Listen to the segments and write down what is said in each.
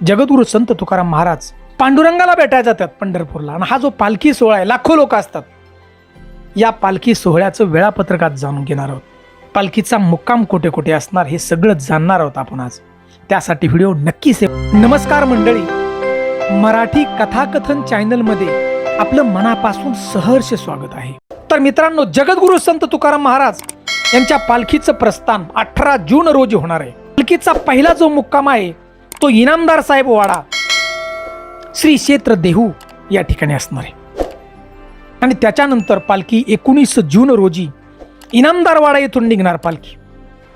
जगद्गुरु संत तुकाराम महाराज पांडुरंगाला भेटायला जातात पंढरपूरला. आणि हा जो पालखी सोहळा आहे लाखो लोक असतात. या पालखी सोहळ्याचं वेळापत्रक आज जाणून घेणार आहोत. पालखीचा मुक्काम कुठे कुठे असणार हे सगळं जाणणार आहोत आपण आज. त्यासाठी व्हिडिओ नक्की सेव नमस्कार मंडळी. मराठी कथाकथन चॅनलमध्ये आपलं मनापासून सहर्ष स्वागत आहे. तर मित्रांनो जगद्गुरु संत तुकाराम महाराज यांच्या पालखीचं प्रस्थान अठरा जून रोजी होणार आहे. पालखीचा पहिला जो मुक्काम आहे तो इनामदार साहेब वाडा. श्री क्षेत्र देहू या ठिकाणी असणार आहे. आणि त्याच्यानंतर पालखी एकोणीस जून रोजी इनामदारवाडा येथून निघणार पालखी.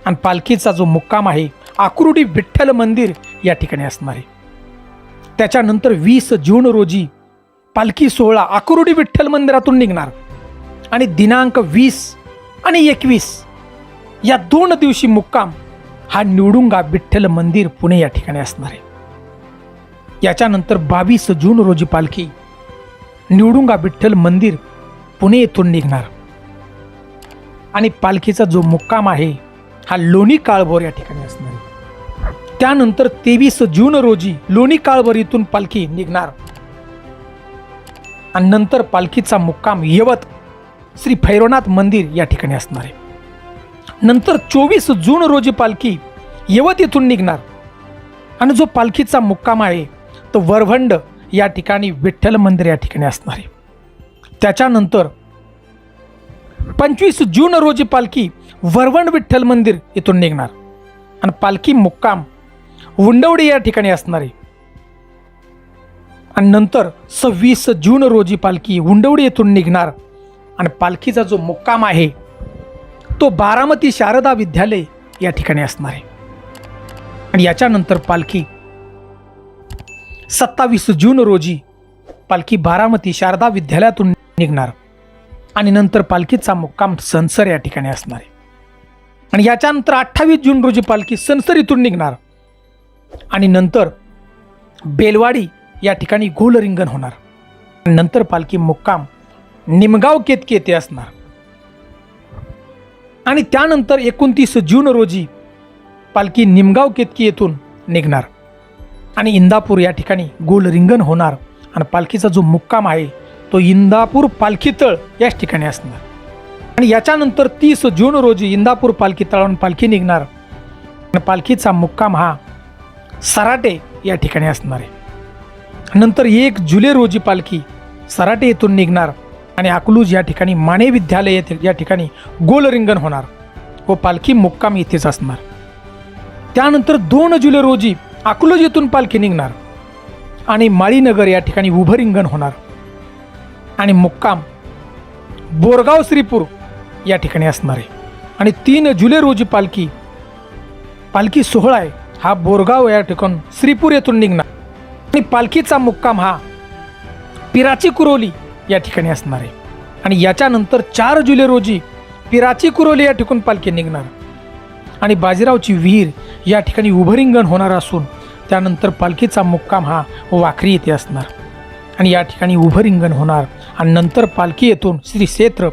आणि पालखीचा जो मुक्काम आहे आकुर्डी विठ्ठल मंदिर या ठिकाणी असणार आहे. त्याच्यानंतर वीस जून रोजी पालखी सोहळा आकुर्डी विठ्ठल मंदिरातून निघणार. आणि दिनांक वीस आणि एकवीस या दोन दिवशी मुक्काम हा निवडुंगा विठ्ठल मंदिर पुणे या ठिकाणी असणार आहे. याच्यानंतर बावीस जून रोजी पालखी निवडुंगा विठ्ठल मंदिर पुणे येथून निघणार. आणि पालखीचा जो मुक्काम आहे हा लोणी काळभोर या ठिकाणी असणार आहे. त्यानंतर तेवीस जून रोजी लोणी काळभोर इथून पालखी निघणार. आणि नंतर पालखीचा मुक्काम यवत श्री भैरवनाथ मंदिर या ठिकाणी असणार आहे. नंतर चोवीस जून रोजी पालखी यवत येथून निघणार. आणि जो पालखीचा मुक्काम आहे तो वरवंड या ठिकाणी विठ्ठल मंदिर या ठिकाणी असणार आहे. त्याच्यानंतर पंचवीस जून रोजी पालखी वरवंड विठ्ठल मंदिर येथून निघणार. आणि पालखी मुक्काम उंडवडी या ठिकाणी असणार आहे. आणि नंतर सव्वीस जून रोजी पालखी उंडवडी येथून निघणार. आणि पालखीचा जो मुक्काम आहे तो बारामती शारदा विद्यालय या ठिकाणी असणार आहे. आणि याच्यानंतर पालखी सत्तावीस जून रोजी पालखी बारामती शारदा विद्यालयातून निघणार. आणि नंतर पालखीचा मुक्काम सनसर या ठिकाणी असणार आहे. आणि याच्यानंतर अठ्ठावीस जून रोजी पालखी सनसर इथून निघणार. आणि नंतर बेलवाडी या ठिकाणी गोलरिंगण होणार. नंतर पालखी मुक्काम निमगाव केतकी येथे असणार. आणि त्यानंतर एकोणतीस जून रोजी पालखी निमगाव केतकी येथून निघणार. आणि इंदापूर या ठिकाणी गोल रिंगण होणार आणि पालखीचा जो मुक्काम आहे तो इंदापूर पालखी तळ याच ठिकाणी असणार. आणि याच्यानंतर तीस जून रोजी इंदापूर पालखी तळावरून पालखी निघणार. आणि पालखीचा मुक्काम हा सराटे या ठिकाणी असणार आहे. नंतर एक जुलै रोजी पालखी सराटे येथून निघणार. आणि अकलूज या ठिकाणी माने विद्यालय येथील या ठिकाणी गोलरिंगण होणार. व पालखी मुक्काम येथेच असणार. त्यानंतर दोन जुलै रोजी अकलूज येथून पालखी निघणार. आणि माळीनगर या ठिकाणी उभं रिंगण होणार. आणि मुक्काम बोरगाव श्रीपूर या ठिकाणी असणार आहे. आणि तीन जुलै रोजी पालखी पालखी सोहळा आहे. हा बोरगाव या ठिकाण श्रीपूर येथून निघणार. आणि पालखीचा मुक्काम हा पिराची कुरोली या ठिकाणी असणार आहे. आणि याच्यानंतर चार जुलै रोजी पिराची कुरोली या ठिकाण पालखी निघणार. आणि बाजीरावची विहीर या ठिकाणी उभरिंगण होणार असून त्यानंतर पालखीचा मुक्काम हा वाखरी येथे असणार. आणि या ठिकाणी उभरिंगण होणार. आणि नंतर पालखी येथून श्री क्षेत्र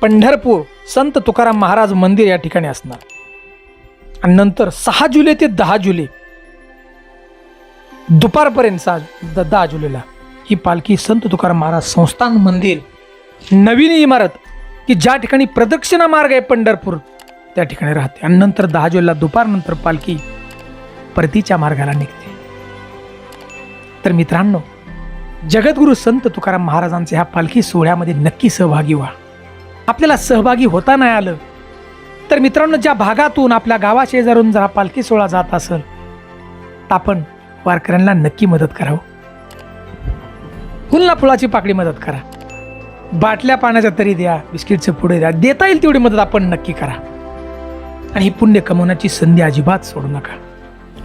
पंढरपूर संत तुकाराम महाराज मंदिर या ठिकाणी असणार. आणि नंतर सहा जुलै ते दहा जुलै दुपारपर्यंत सहा द दहा जुलैला. ही पालखी संत तुकाराम महाराज संस्थान मंदिर. नवीन इमारत की ज्या ठिकाणी प्रदक्षिणा मार्ग आहे पंढरपूर त्या ठिकाणी राहते. आणि नंतर दहा जुलैला दुपारनंतर पालखी परतीच्या मार्गाला निघते. तर मित्रांनो जगद्गुरु संत तुकाराम महाराजांचे ह्या पालखी सोहळ्यामध्ये नक्की सहभागी व्हा. आपल्याला सहभागी होता नाही आलं तर मित्रांनो ज्या भागातून आपल्या गावाशेजारून जर हा पालखी सोहळा जात असेल तर आपण वारकऱ्यांना नक्की मदत करावं. फुलना फुलाची पाकळी मदत करा. बाटल्या पाण्याच्या तरी द्या बिस्किटचे पुढे द्या. देता येईल तेवढी मदत आपण नक्की करा. आणि ही पुण्य कमवण्याची संधी अजिबात सोडू नका.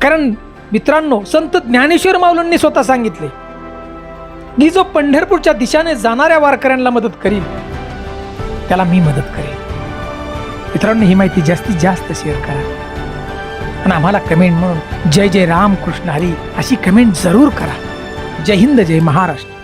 कारण मित्रांनो संत ज्ञानेश्वर माऊलींनी स्वतः सांगितले की जो पंढरपूरच्या दिशाने जाणाऱ्या वारकऱ्यांना मदत करील त्याला मी मदत करेन मित्रांनो ही माहिती जास्तीत जास्त शेअर करा. आणि आम्हाला कमेंट म्हणून जय जय राम कृष्ण हरी अशी कमेंट जरूर करा. जय हिंद जय महाराष्ट्र.